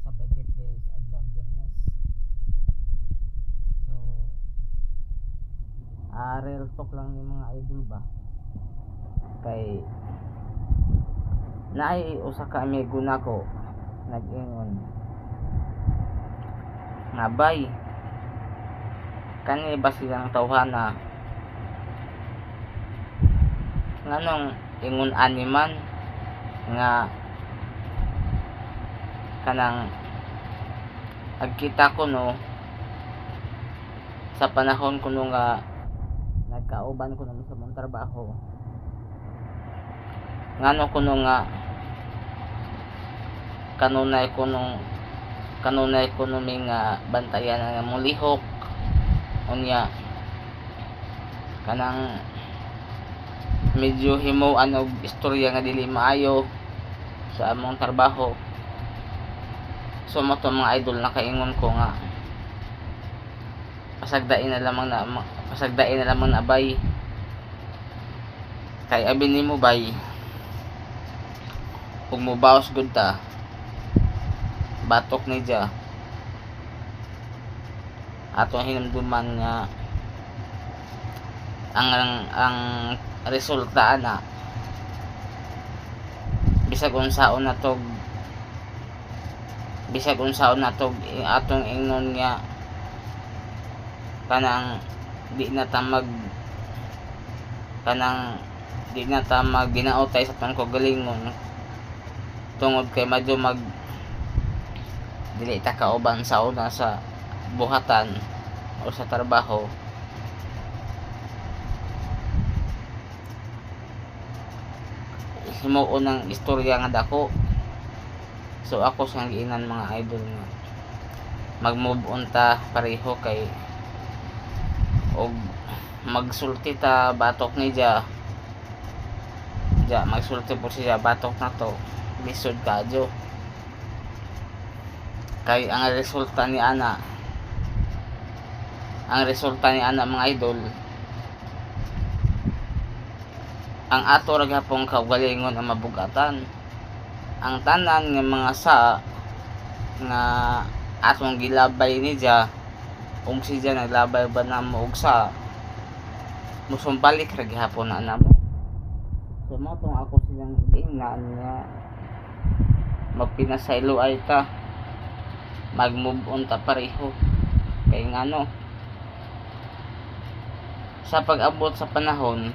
sa budget is abandoned so uh, real talk lang yung mga idol ba? Kay naay usa ka amigo nako nag-ingon. Nabay kani ba silang tawhana? Nganong ingon animan nga kanang agkita ko no sa panahon ko no nga nagkauban ko naman sa mong trabaho. Ngano ko no nga kanunay ko nung kanunay ko nung may nga bantayan nga mong lihok. Unya kanang medyo himuan og istorya nga dili maayo sa among trabaho so mo to mga idol nakaingon ko nga. Pasagdain na lamang na pasagdain na lamang na bay. Kay abi nimo bay. Kung mo bawas gud ta. Batok ni Ja ato hinumduman nga ang ang, ang resulta ana. Bisag unsaon na tog bisag unsaon na tog i- atong ingnon nga kanang di na ta mag kanang di na ta mag ginaotay sa pangkagalingon tungod kay medyo mag dili ta kauban sa una sa buhatan o sa trabaho. Himuon ng istorya nga dako so ako siyang giinan mga idol nga mag move on ta pareho kay og magsulti ta batok ni Ja Ja magsulti po siya batok na to. Lisod kadyo kay ang resulta ni ana ang resulta ni ana mga idol ang ato ra gyapon kaugalingon ang mabugatan ang tanan nga mga sa nga atong gilabay ni Ja kung si Ja naglabay ba na mo og sa musumbalik ra gihapon na namo. So mo tong ako silang ingnan nga magpinasaylo ay ta mag move on ta pareho. Kay ngano sa pag-abot sa panahon